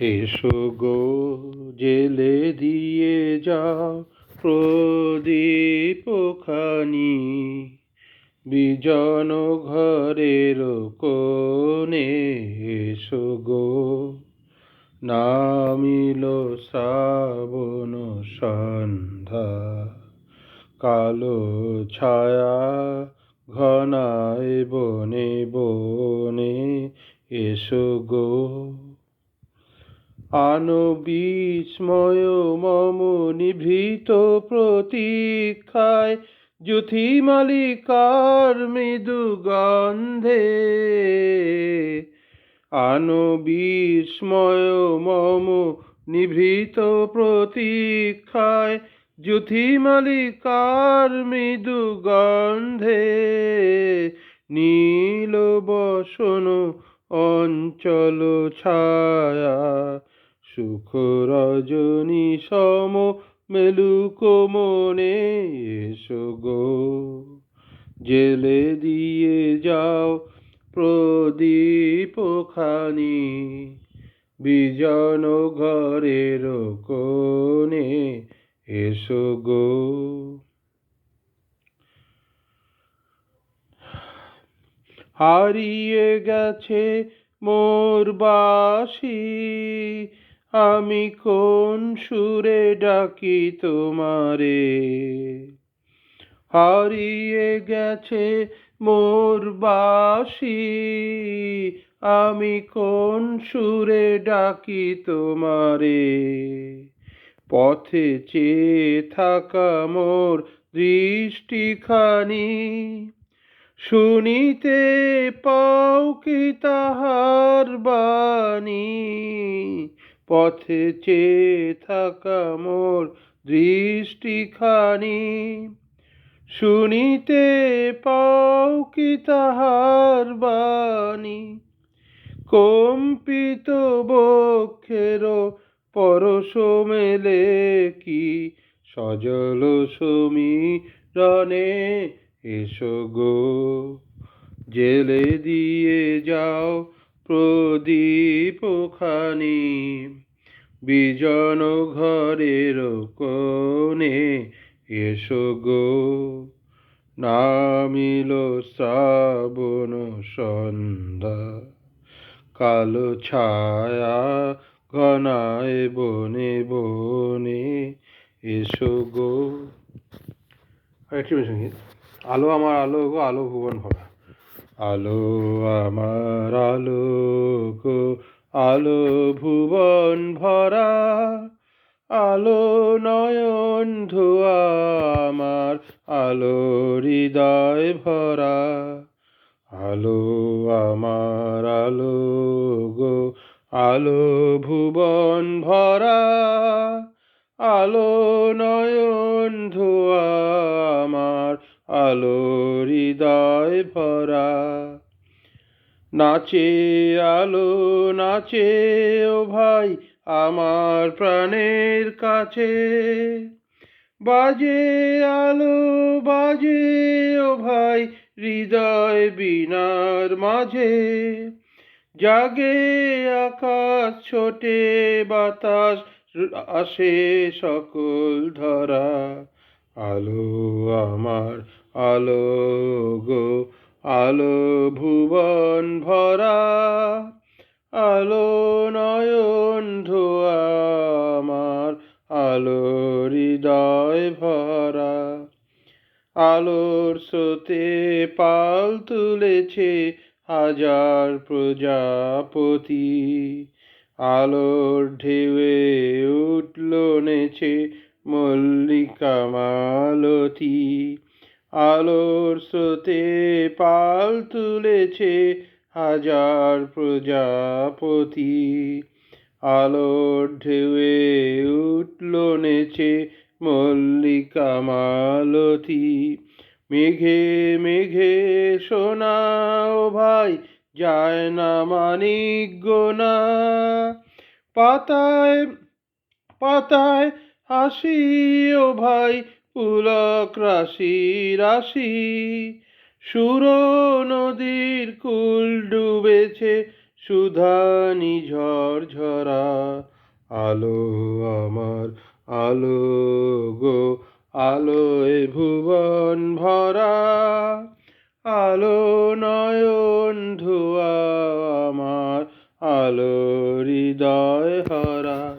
এসো গো, জেলে দিয়ে যাও প্রদীপ খানি। বিজন ঘরের কোণে এসো গো। নামিল শ্রাবণ সন্ধ্যা, কালো ছায়া ঘনায় বনে বনে এসো গো। আনবিস্ময় মম নিভৃত প্রতীক্ষায় জ্যোথি মালিকার মৃদু গন্ধে। আনবিস্ময় মম নিভৃত প্রতীক্ষায় জ্যোথি মালিকার মৃদু গন্ধে। নীল বসন অঞ্চল ছায়া সুখ রজনী সম মেলুক মনে এসো গো। জেলে দিয়ে যাও প্রদীপ খানি বিজন ঘরের কোণে এসো গো। হারিয়ে গেছে মোর বাসি আমি কোন সুরে ডাকি তোমারে? হারিয়ে গেছে মোর বাসি আমি কোন সুরে ডাকি তোমারে? পথে চেয়ে থাকা মোর দৃষ্টিখানি, শুনিতে পাও কি তাহার বাণী? পথে চেয়ে থাকা মোর দৃষ্টিখানি। শুনিতে পাও কি তাহার বাণী? কম্পিত বক্ষের পরশ মেলে কি? সজল সমীরণে এসো গো, জেলে দিয়ে যাও প্রদীপ খানি বিজন ঘরের কোণে এসো গো। নামিল শ্রাবণ সন্ধ্যা, কালো ছায়া ঘনায় বনে বনে এসো গো। আরেকটি সংগীত, আলো আমার আলো গো, আলো ভুবন ভরা আলো আমার আলো গো আলো ভুবন ভরা, আলো নয়ন ধোয়া আমার, আলো হৃদয় ভরা। আলো আমার আলো গো আলো ভুবন ভরা, আলো নয়ন ধোয়া আমার আলো হৃদয় ভরা। নাচে আলো, নাচে ও ভাই, আমার প্রাণের কাছে। বাজে আলো, বাজে ও ভাই, হৃদয় বিনার মাঝে। জাগে আকাশ, ছোটে বাতাস, আসে সকল ধরা। আলো আমার আলো গো, আলো ভুবন ভরা, আলো নয়ন ধোয়া আমার, আলো হৃদয় ভরা। আলোর স্রোতে পাল তুলেছে হাজার প্রজাপতি, আলোর ঢেউয়ে উঠল নেছে মল্লিকা মালতী আলোর স্রোতে পাল তুলেছে হাজার প্রজাপতি। আলোর ঢেউয়ে উঠল নেছে মল্লিকা মালতী। মেঘে মেঘে শোনাও ভাই, যায় না মানিক গোনা। পাতায় পাতায় হাসি ও ভাই, পুলক রাশি রাশি। সুর নদীর কুল ডুবেছে সুধানি ঝরঝরা আলো আমার, আলো গো, আলোয় ভুবন ভরা। আলো নয়ন ধোয়া আমার, আলো হৃদয় হরা।